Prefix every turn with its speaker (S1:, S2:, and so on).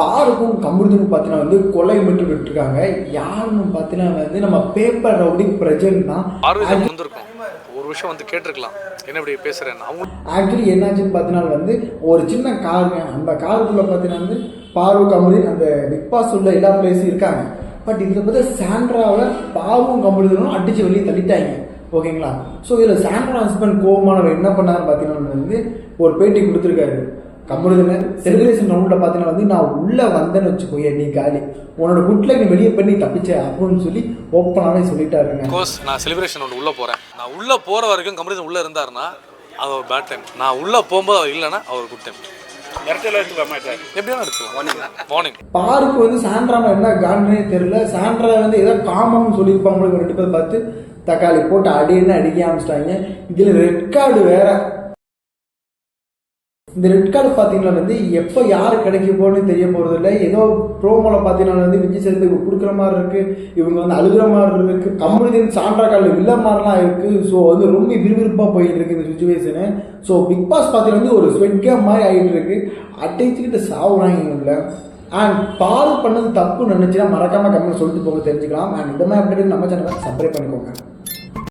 S1: பாருக்கும் கமுருதுன்னு பார்த்தீங்கன்னா வந்து கொலை மட்டும் விட்டுருக்காங்க. யாருன்னு பார்த்தீங்கன்னா வந்து நம்ம பேப்பர் ரவுடி பிரஜன் தான்.
S2: வந்திருக்கும். ஒரு விஷயம் வந்து கேட்டிருக்கலாம். என்ன இப்படி பேசுறேன்னு அவங்க
S1: ஆக்சுவலி என்னாச்சுன்னு பார்த்தீங்கன்னா வந்து ஒரு சின்ன காருங்க. அந்த காருக்குள்ளே பார்த்தீங்கன்னா வந்து பாரு கமுதின் அந்த பிக் பாஸ் உள்ள எல்லா பிளேஸும் இருக்காங்க பட் இதில் பார்த்தா சாண்ட்ராவை பாவும் கமுதினும் அடித்து வெளியே தள்ளிட்டாங்க. ஓகேங்களா? ஸோ இதில் சாண்ட்ரா ஹஸ்பண்ட் கோவமானவர் என்ன பண்ணாருன்னு பார்த்தீங்கன்னா வந்து ஒரு பேட்டி கொடுத்துருக்காரு. கம்முடுதுன்னு செலிப்ரேஷன் ரவுண்டில் பார்த்தீங்கன்னா வந்து நான் உள்ளே வந்தேன்னு வச்சுக்கோயே நீ காலி. உன்னோட குட்டில் நீ வெளியே பண்ணி தப்பிச்ச அப்படின்னு சொல்லி ஓப்பனாகவே சொல்லிட்டாருங்க.
S2: கோர்ஸ் நான் செலிப்ரேஷன் ஒன்று உள்ளே போகிறேன் நான் உள்ளே போகிற வரைக்கும் கம்பெனி உள்ளே இருந்தாருன்னா அது ஒரு பேட் டைம் நான் உள்ளே போகும்போது அவர் இல்லைன்னா அவர் குட் டைம்
S1: பாருக்கு வந்து சாண்ட்ராம என்ன காண்டனே தெரியல. சாண்ட்ரா வந்து ஏதோ காமம்னு சொல்லியிருப்பாங்க ரெண்டு பேர் பார்த்து. தக்காளி போட்டு அடின்னு அடிக்க ஆரம்பிச்சிட்டாங்க. இதில் ரெட் கார்டு வேற. இந்த ரெட் கார்டு பார்த்தீங்கன்னா வந்து எப்போ யார் கிடைக்க போகணும்னு தெரிய போகிறது இல்லை. ஏதோ ப்ரோமோவில் பார்த்தீங்கன்னா வந்து விஜய் சேதுபதி கொடுக்குற மாதிரி இருக்குது இவங்க வந்து அழுகிற மாதிரி இருக்குது கம்முனிதின் சாண்ட்ரா கார்டில் வில்ல மாதிரிலாம் இருக்குது ஸோ வந்து ரொம்ப விறுவிறுப்பாக போயிட்டு இருக்கு இந்த சுச்சுவேஷனு ஸோ பிக் பாஸ் பார்த்தீங்கன்னா வந்து ஒரு ஸ்வெட் கேம் மாதிரி ஆகிட்டு இருக்கு. அடிச்சுக்கிட்டு சாவுறாங்க இல்லை அண்ட் பால் பண்ணது தப்பு நினச்சினா மறக்காமல் கம்மியாக சொல்லிட்டு போக தெரிஞ்சுக்கலாம். அண்ட் இந்த மாதிரி அப்டேட் நம்ம சேனலை சப்ஸ்கிரைப் பண்ணிக்கோங்க.